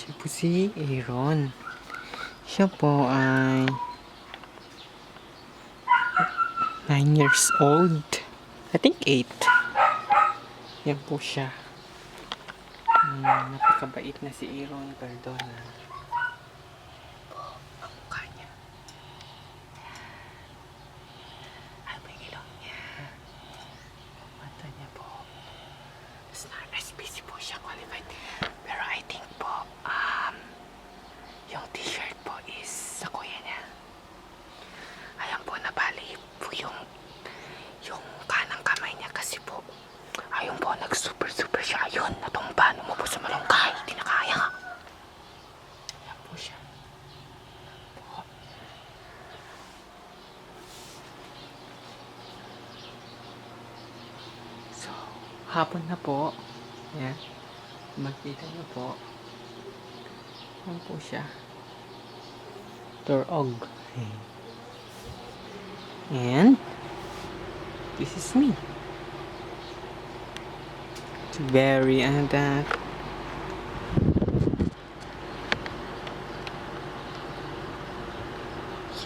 Siya po si Aaron. Siya po ay 9 years old. I think 8. Yan po siya. Hmm, napakabait na si Aaron Cardona. Ang mukha niya. Ano ba yung ilong niya? Yung mata niya po. Tapos na SPC po siya qualified. Pero I think po, um, yung t-shirt po is sa kuya niya. Ayan po, nabali po yung yung kanang kamay niya kasi po ayun po, nag super super siya. Ayun, natumba, numupo sa malungkay hindi na kaya. Ayan po siya. So, hapon na po. Ayan, makita niyo po ayan po siya and this is me. It's very and that.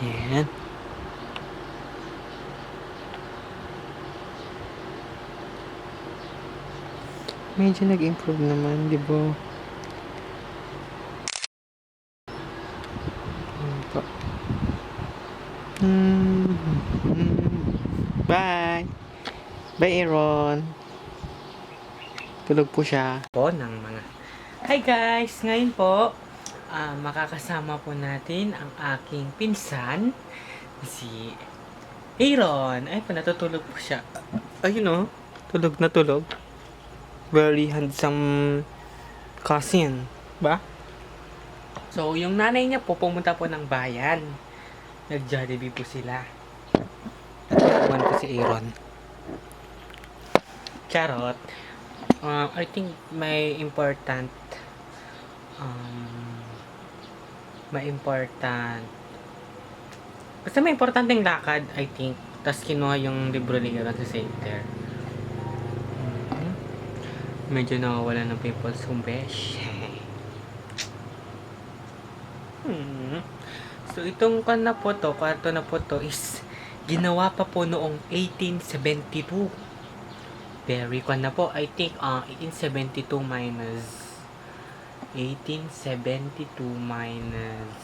Yan. Medyo nag-improve naman, di ba? Bye! Bye, Aaron! Tulog po siya. Po ng mga... Hi guys! Ngayon po, ah, makakasama po natin ang aking pinsan, si Aaron. Ay, panatutulog po siya. Ayun o, tulog na tulog. Very handsome cousin. Ba? So, yung nanay niya po, pumunta po ng bayan. Nag-Jollibee po sila. Si Aaron. Charot. Um, I think may important um, may important basta may importanteng lakad I think tapos kinuha yung libro ni Aaron sa center Mhm. medyo nawawala ng pimples kung besh hmm. so itong kan na po to kwarto na po to is ginawa pa po noong 1872 very kwan na po I think uh, 1872 minus 1872 minus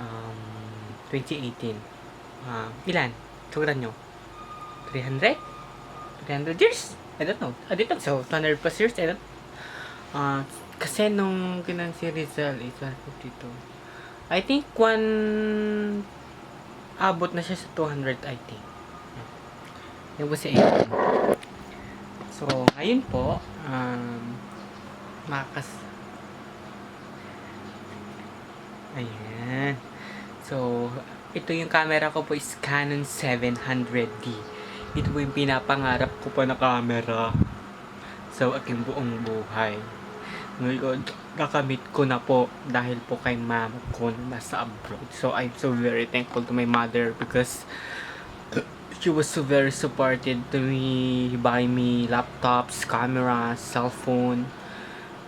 um, 2018 uh, ilan? suguran nyo 300? 300 years? I don't know I don't think so 200 plus years I don't uh, kasi nung kinan si Rizal is 152 I think one abot na siya sa 200 I think yung po si Aaron So, ngayon po, um, makas... Ayan. So, ito yung camera ko po is Canon 700D. Ito po yung pinapangarap ko pa na camera sa aking buong buhay. Ngayon, nakamit ko na po dahil po kay mama ko na nasa abroad. So, I'm so very thankful to my mother because she was so very supportive to me buy me laptops cameras cell phone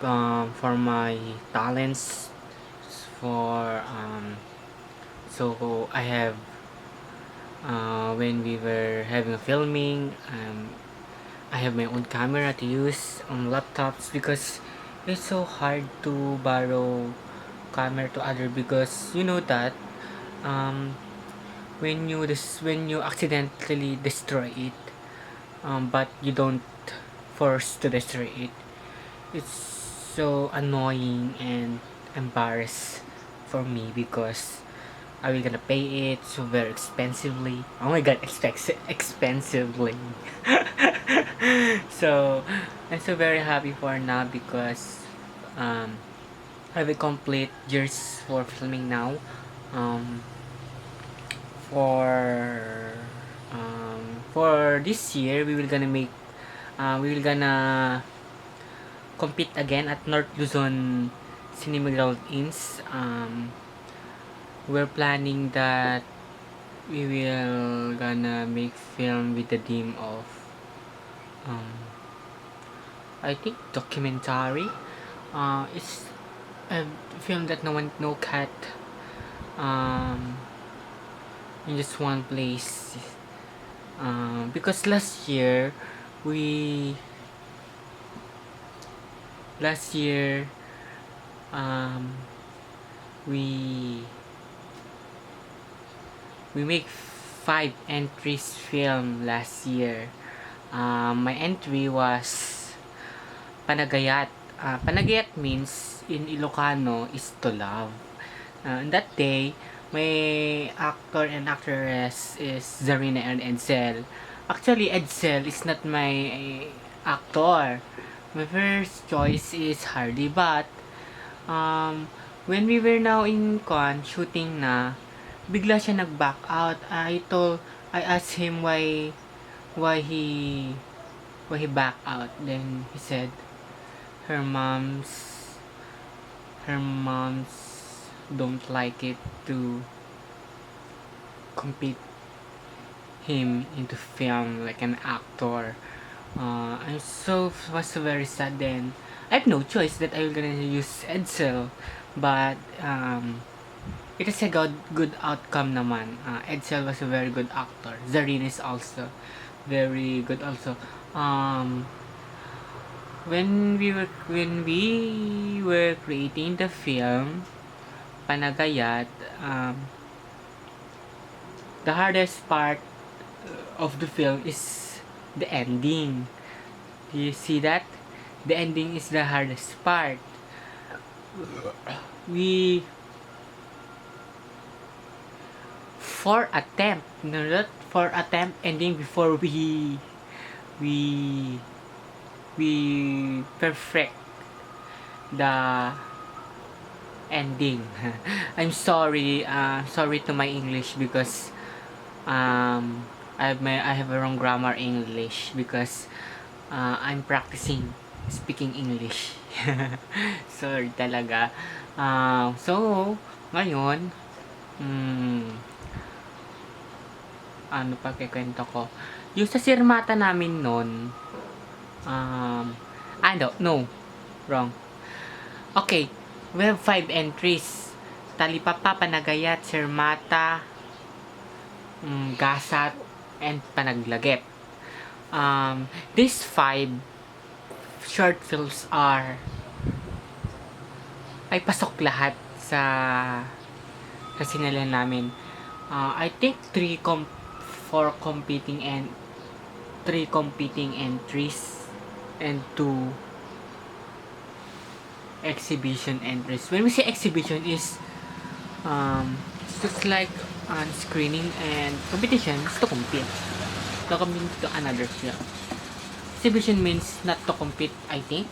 um, for my talents for um, so I have uh, when we were having a filming um, I have my own camera to use on laptops because it's so hard to borrow camera to other because you know that um, when you dis- when you accidentally destroy it um, but you don't force to destroy it it's so annoying and embarrassed for me because are we gonna pay it so very expensively? Oh my god expensive expensively. So i'm so very happy for now because um I a complete years for filming now. Um for um, for this year we will gonna make uh, we will gonna compete again at North Luzon Cinema Ground Inns. Um, we're planning that we will gonna make film with the theme of um, I think documentary uh, it's a film that no one no cat um in just one place. Um because last year we last year um we we make five entries film last year. Um, my entry was panagayat uh, panagayat means in Ilocano is to love. Uh, and that day my actor and actress is Zarina and Edsel. Actually Edsel is not my actor. My first choice is Hardy but um, when we were now in con shooting na bigla siya nag-back out. I told I asked him why why he why he back out. Then he said her mom's her mom's don't like it to compete him into film like an actor. Uh, I'm so was so very sad then. I have no choice that I'm gonna use Edsel but um, it is a good, good outcome naman. Uh, Edsel was a very good actor. Zarin is also very good also. Um, when we were when we were creating the film Panagayat um, the hardest part of the film is the ending. Do you see that? The ending is the hardest part. We four attempt not four attempt ending before we we we perfect. The ending. I'm sorry uh, sorry to my English because um I have my I have a wrong grammar English because uh, I'm practicing speaking English. Sorry talaga. Uh, so ngayon mm, ano pa kikwento ko? Yung sa sirmata namin nun um ano no wrong. Okay. We have five entries. Talipapa panagayat sirmata mm, gasat and panaglagip. Um these five short films are ay pasok lahat sa sa sinalan namin. Uh, I think three com four competing and three competing entries and two exhibition entries. When we say exhibition is um it's just like on screening and competition is to compete. To compete to another film. Exhibition means not to compete, I think.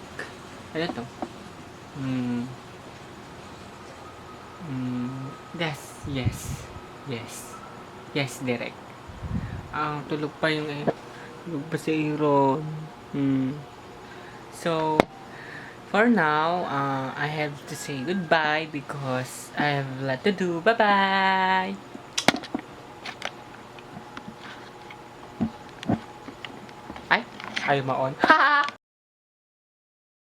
Ano to? Hmm. Hmm. Yes, yes. Yes. Yes, direct. Ah, tulog pa yung eh. Tulog pa si Aaron. Hmm. So, for now, uh, I have to say goodbye because I have a lot to do. Bye-bye! Ay, ayaw maon. Ha!